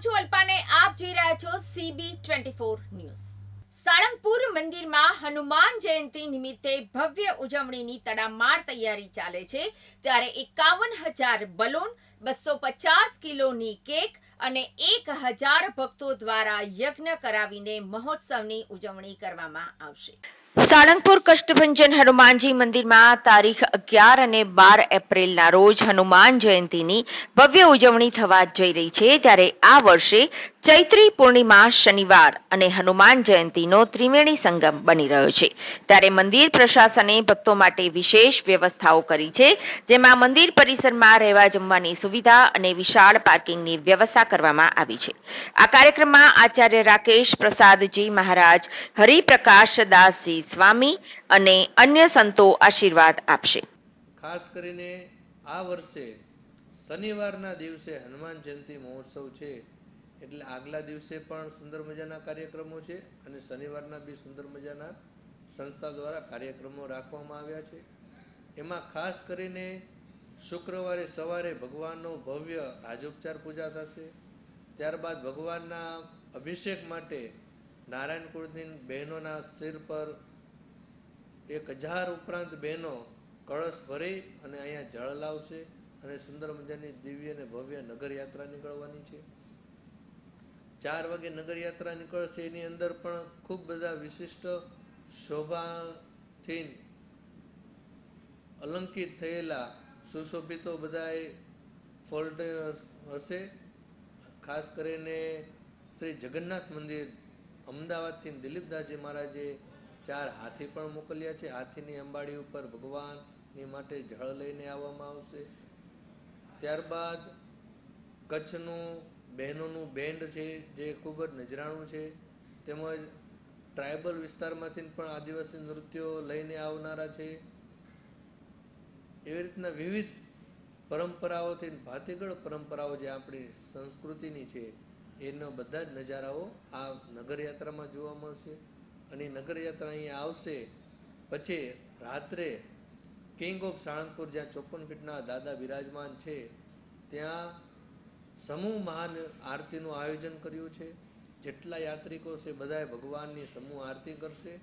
છું અલ્પાને, આપ જોઈ રહ્યા છો CB twenty four news Salangpur મંદિરમાં હનુમાન જયંતિ નિમિત્તે ભવ્ય ઉજવણીની તડામાર તૈયારી ચાલે છે. ત્યારે એકાવન હજાર બલૂન, બસો પચાસ કિલોની કેક અને એક હજાર ભક્તો દ્વારા યજ્ઞ કરાવીને મહોત્સવની ઉજવણી કરવામાં આવશે. સાળંગપુર કષ્ટભંજન હનુમાનજી મંદિરમાં તારીખ અગિયાર અને બાર એપ્રિલના રોજ હનુમાન જયંતીની ભવ્ય ઉજવણી થવા જઈ રહી છે. ત્યારે આ વર્ષે ચૈત્રી પૂર્ણિમા શનિવાર અને હનુમાન જયંતીનો ત્રિવેણી સંગમ બની રહ્યો છે. ત્યારે મંદિર પ્રશાસને ભક્તો માટે વિશેષ વ્યવસ્થાઓ કરી છે, જેમાં મંદિર પરિસરમાં રહેવા જમવાની સુવિધા અને વિશાળ પાર્કિંગની વ્યવસ્થા કરવામાં આવી છે. આ કાર્યક્રમમાં આચાર્ય રાકેશ પ્રસાદજી મહારાજ, હરિપ્રકાશ દાસજી સ્વામી અને અન્ય સંતો આશીર્વાદ આપશે. ખાસ કરીને આ વર્ષે શનિવારના દિવસે હનુમાન જયંતિ મહોત્સવ છે. એટલે આગલા દિવસે પણ સુંદર મજાના કાર્યક્રમો છે અને શનિવારના બી સુંદર મજાના સંસ્થા દ્વારા કાર્યક્રમો રાખવામાં આવ્યા છે. એમાં ખાસ કરીને શુક્રવારે સવારે ભગવાનનો ભવ્ય રાજોપચાર પૂજા થશે. ત્યારબાદ ભગવાનના અભિષેક માટે નારાયણ કુળની બહેનોના સિર પર એક હજાર ઉપરાંત બહેનો કળશ ભરી અને અહીંયા જળ લાવશે અને સુંદર મજાની દિવ્ય અને ભવ્ય નગરયાત્રા નીકળવાની છે. ચાર વાગે નગરયાત્રા નીકળશે, એની અંદર પણ ખૂબ બધા વિશિષ્ટ શોભાથી અલંકિત થયેલા સુશોભિતો બધાએ ફોલ્ડ હશે. ખાસ કરીને શ્રી જગન્નાથ મંદિર, અમદાવાદથી દિલીપદાસજી મહારાજે ચાર હાથી પણ મોકલ્યા છે. હાથીની અંબાડી ઉપર ભગવાનની માટે જળ લઈને આવવામાં આવશે. ત્યારબાદ કચ્છનું બહેનોનું બેન્ડ છે, જે ખૂબ જ નજરાણું છે. તેમજ ટ્રાઇબલ વિસ્તારમાંથી પણ આદિવાસી નૃત્યો લઈને આવનારા છે. એવી રીતના વિવિધ પરંપરાઓથી ભાતીગળ પરંપરાઓ જે આપણી સંસ્કૃતિની છે, એના બધા જ નજારાઓ આ નગરયાત્રામાં જોવા મળશે. અને નગરયાત્રા અહીંયા આવશે, પછી રાત્રે કિંગ ઓફ સાળંગપુર જ્યાં ચોપન ફીટના દાદા બિરાજમાન છે, ત્યાં સમૂહ મહાન આરતીનું આયોજન કર્યું છે. જેટલા યાત્રિકો છે બધાએ ભગવાનની સમૂહ આરતી કરશે.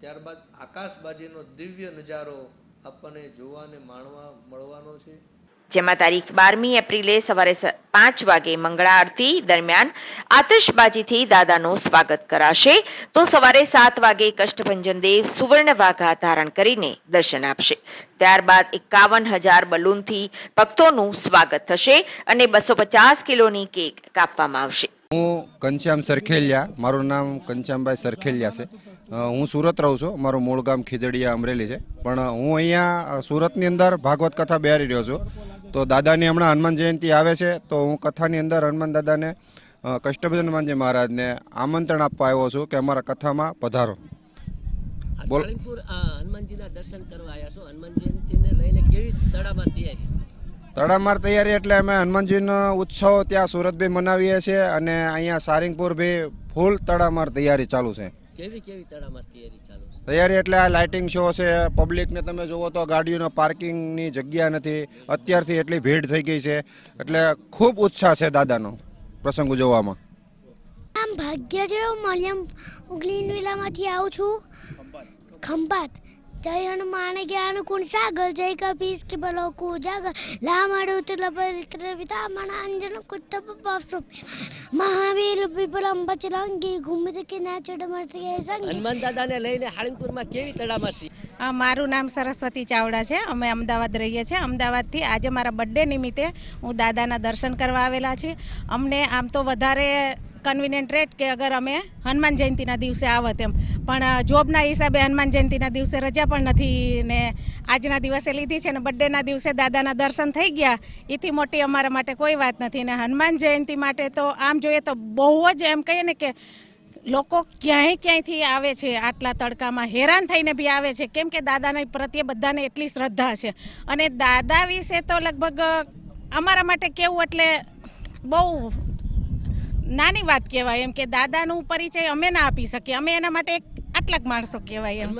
ત્યારબાદ આકાશબાજીનો દિવ્ય નજારો આપણને જોવા અને માણવા મળવાનો છે. જેમાં તારીખ બારમી એપ્રિલે સવારે પાંચ વાગે મંગળા આરતી દરમિયાન આતશબાજીથી દાદાનું સ્વાગત કરાશે. તો સવારે સાત વાગે કષ્ટભંજન દેવ સુવર્ણ વાઘા ધારણ કરીને દર્શન આપશે. ત્યારબાદ એકાવન હજાર બલૂનથી ભક્તોનું સ્વાગત થશે અને બસો પચાસ કિલોની કેક કાપવામાં આવશે. હું કંચ્યામ સરખેલિયા, મારું નામ કંચ્યામભાઈ સરખેલિયા છે. હું સુરત રહું છું. મારું મૂળ ગામ ખીજડીયા અમરેલી છે. પણ હું અહીંયા સુરતની અંદર ભાગવત કથા બેહારી રહ્યો છું. તો દાદાની હમણાં હનુમાન જયંતિ આવે છે તો હું કથાની અંદર હનુમાન દાદાને કષ્ટભજન હનુમાનજી મહારાજને આમંત્રણ આપવા આવ્યો છું કે અમારા કથામાં પધારો. બોલ. હનુમાનજીના દર્શન કરવા આવ્યા છો. હનુમાન જયંતિને લઈને કેવી તડામાર તૈયારી? તડામાર તૈયારી એટલે અમે હનુમાનજીનો ઉત્સવ ત્યાં સુરત બી મનાવીએ છીએ અને અહીંયા સારિંગપુર બી ફૂલ તડામાર તૈયારી ચાલુ છે. કેવી કેવી તડામાં તૈયારી ચાલુ છે? તૈયારી એટલે આ લાઇટિંગ શો છે પબ્લિકને તમે જુઓ તો ગાડીઓનો પાર્કિંગની જગ્યા નથી અત્યારથી એટલી ભીડ થઈ ગઈ છે. એટલે ખૂબ ઉત્સાહ છે દાદાનો પ્રસંગ ઉજવવામાં. આમ ભાગ્ય છે હું મલિયમ ઉગલીન વિલામાંથી આવું છું. ખંભાત. જય હનુમાન જ્ઞાન કુણ સાગર જય કપીસ કે બલો કુ જાગર લામડુ તુલ પવિત્ર પિતામણ અંજન કુત્તપ પાપસુ મહાવીર વિપલમ બચરંગી ઘુમત કે નાચડ મત કે સંગી. હનુમાન દાદાને લઈને સાળંગપુરમાં કેવી તડામાં હતી આ મારું નામ સરસ્વતી ચાવડા છે. અમે અમદાવાદ રહીએ છીએ. અમદાવાદથી આજે મારા બર્થડે નિમિત્તે હું દાદાના દર્શન કરવા આવેલા છે અમને આમ તો વધારે કન્વિનિયન્ટ રેટ કે અગર અમે હનુમાન જયંતિના દિવસે આવત એમ પણ જોબના હિસાબે હનુમાન જયંતિના દિવસે રજા પણ નથી ને આજના દિવસે લીધી છે ને બર્થડેના દિવસે દાદાના દર્શન થઈ ગયા. એથી મોટી અમારા માટે કોઈ વાત નથી ને હનુમાન જયંતિ માટે તો આમ જોઈએ તો બહુ જ એમ કહીએ ને કે લોકો ક્યાંય ક્યાંયથી આવે છે, આટલા તડકામાં હેરાન થઈને બી આવે છે. કેમ કે દાદાને પ્રત્યે બધાને એટલી શ્રદ્ધા છે. અને દાદા વિશે તો લગભગ અમારા માટે કેવું એટલે બહુ નાની વાત કહેવાય એમ કે દાદાનું પરિચય અમે ના આપી શકીએ. અમે એના માટે આટલાક માણસો કહેવાય એમ.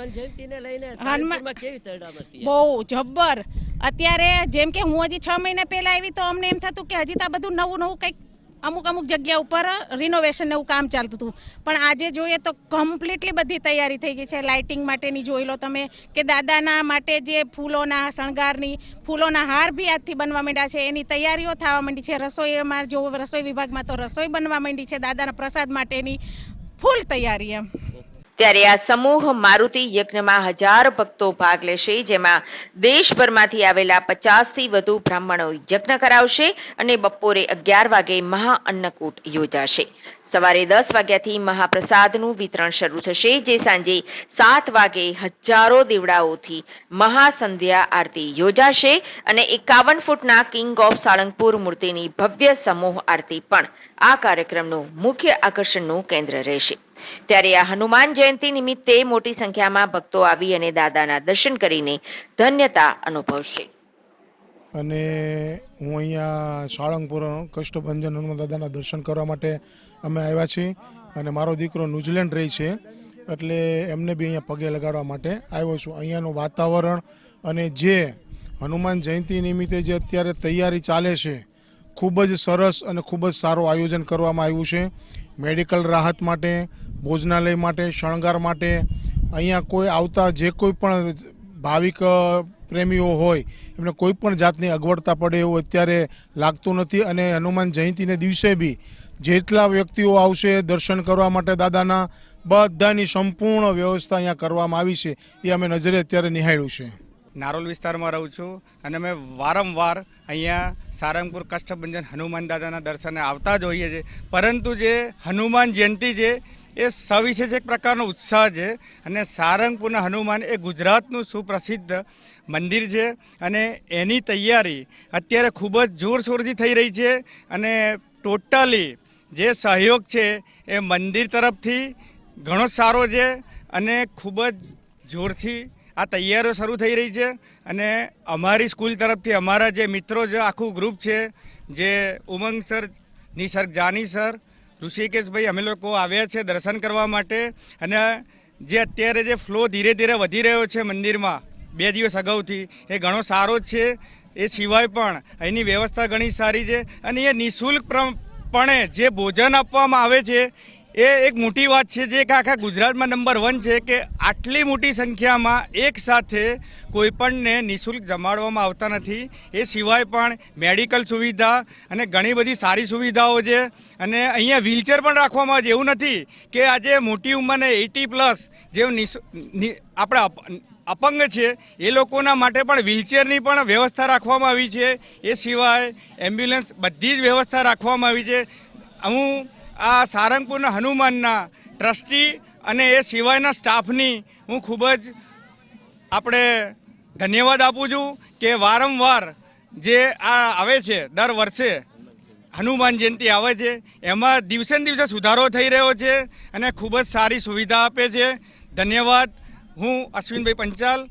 બહુ જબ્બર. અત્યારે જેમ કે હું હજી છ મહિના પહેલા આવી તો અમને એમ થતું કે હજી તો આ બધું નવું નવું કંઈક અમુક અમુક જગ્યા ઉપર રિનોવેશન એવું કામ ચાલતું હતું. પણ આજે જોઈએ તો કમ્પ્લીટલી બધી તૈયારી થઈ ગઈ છે. લાઇટિંગ માટેની જોઈ લો તમે કે દાદાના માટે જે ફૂલોના, શણગારની ફૂલોના હાર બી આજથી બનવા માંડ્યા છે. એની તૈયારીઓ થવા માંડી છે. રસોઈમાં જો રસોઈ વિભાગમાં તો રસોઈ બનવા માંડી છે દાદાના પ્રસાદ માટેની ફૂલ તૈયારી એમ. ત્યારે આ સમૂહ મારુતિ યજ્ઞમાં હજાર ભક્તો ભાગ લેશે, જેમાં દેશભરમાંથી આવેલા પચાસથી વધુ બ્રાહ્મણો યજ્ઞ કરાવશે અને બપોરે અગિયાર વાગે મહા અન્નકૂટ યોજાશે. સવારે દસ વાગ્યાથી મહાપ્રસાદનું વિતરણ શરૂ થશે, જે સાંજે સાત વાગે હજારો દીવડાઓથી મહાસંધ્યા આરતી યોજાશે અને એકાવન ફૂટના કિંગ ઓફ સાળંગપુર મૂર્તિની ભવ્ય સમૂહ આરતી પણ આ કાર્યક્રમનું મુખ્ય આકર્ષણનું કેન્દ્ર રહેશે. ત્યારે આ હનુમાન જયંતિ નિમિત્તે મોટી સંખ્યામાં ભક્તો આવી અને દાદાના દર્શન કરીને ધન્યતા અનુભવશે. અને હું અહીંયા સાળંગપુર કષ્ટભંજન હનુમાન દાદાના દર્શન કરવા માટે અમે આવ્યા છીએ અને મારો દીકરો ન્યૂઝીલેન્ડ રહી છે એટલે એમને બી અહીંયા પગે લગાડવા માટે આવ્યો છું. અહીંયાનું વાતાવરણ અને જે હનુમાન જયંતિ નિમિત્તે જે અત્યારે તૈયારી ચાલે છે ખૂબ જ સરસ અને ખૂબ જ સારું આયોજન કરવામાં આવ્યું છે. મેડિકલ રાહત માટે ભોજનાલય માટે, શણગાર માટે, અહીંયા કોઈ આવતા જે કોઈ પણ ભાવિક પ્રેમીઓ હોય, એમને કોઈ પણ જાતની અગવડતા પડે એવું અત્યારે લાગતું નથી અને હનુમાન જયંતિને દિવસે બી જેટલા વ્યક્તિઓ આવશે દર્શન કરવા માટે દાદાના, બધાની સંપૂર્ણ વ્યવસ્થા અહીંયા કરવામાં આવી છે. એ અમે નજરે અત્યારે નિહાળ્યું છે. નારોલ વિસ્તારમાં રહું છું અને અમે વારંવાર અહીંયા સારંગપુર કષ્ટભંજન હનુમાન દાદાના દર્શને આવતા જ હોઈએ છીએ. પરંતુ જે હનુમાન જયંતિ છે એ સવિશેષ એક પ્રકારનો ઉત્સાહ છે. અને સારંગપુરના હનુમાન એ ગુજરાતનું સુપ્રસિદ્ધ મંદિર છે. અને એની તૈયારી અત્યારે ખૂબ જ જોરશોરથી થઈ રહી છે. અને ટોટલી જે સહયોગ છે એ મંદિર તરફથી ઘણો સારો છે. અને ખૂબ જ જોરથી આ તૈયારીઓ શરૂ થઈ રહી છે. અને અમારી સ્કૂલ તરફથી અમારા જે મિત્રો જે આખું ગ્રુપ છે, જે ઉમંગ સર, નિસર્ગ જાની સર ઋષિકેશભાઈ અમે લોકો આવ્યા છે દર્શન કરવા માટે અને જે અત્યારે જે ફ્લો ધીરે ધીરે વધી રહ્યો છે મંદિરમાં, બે દિવસ અગાઉથી, એ ઘણો સારો છે. એ સિવાય પણ અહીંની વ્યવસ્થા ઘણી સારી છે અને એ નિઃશુલ્ક પણે જે ભોજન આપવામાં આવે છે એ એક મોટી વાત છે જે કે આખા ગુજરાતમાં નંબર વન છે કે આટલી મોટી સંખ્યામાં એક સાથે કોઈપણને નિઃશુલ્ક જમાડવામાં આવતા નથી. એ સિવાય પણ મેડિકલ સુવિધા અને ઘણી બધી સારી સુવિધાઓ છે. અને અહીંયા વ્હીલચેર પણ રાખવામાં આવે એવું નથી કે આજે મોટી ઉંમરને એટી પ્લસ જે આપણા અપંગ છે, એ લોકોના માટે પણ વ્હીલચેરની પણ વ્યવસ્થા રાખવામાં આવી છે. એ સિવાય એમ્બ્યુલન્સ બધી જ વ્યવસ્થા રાખવામાં આવી છે. હું આ સારંગપુરના હનુમાનના ટ્રસ્ટી અને એ સિવાયના સ્ટાફની હું ખૂબ જ આપણે ધન્યવાદ આપું છું કે વારંવાર જે આ આવે છે, દર વર્ષે હનુમાન જયંતિ આવે છે, એમાં દિવસે દિવસે સુધારો થઈ રહ્યો છે અને ખૂબ જ સારી સુવિધા આપે છે. ધન્યવાદ. હું અશ્વિનભાઈ પંચાલ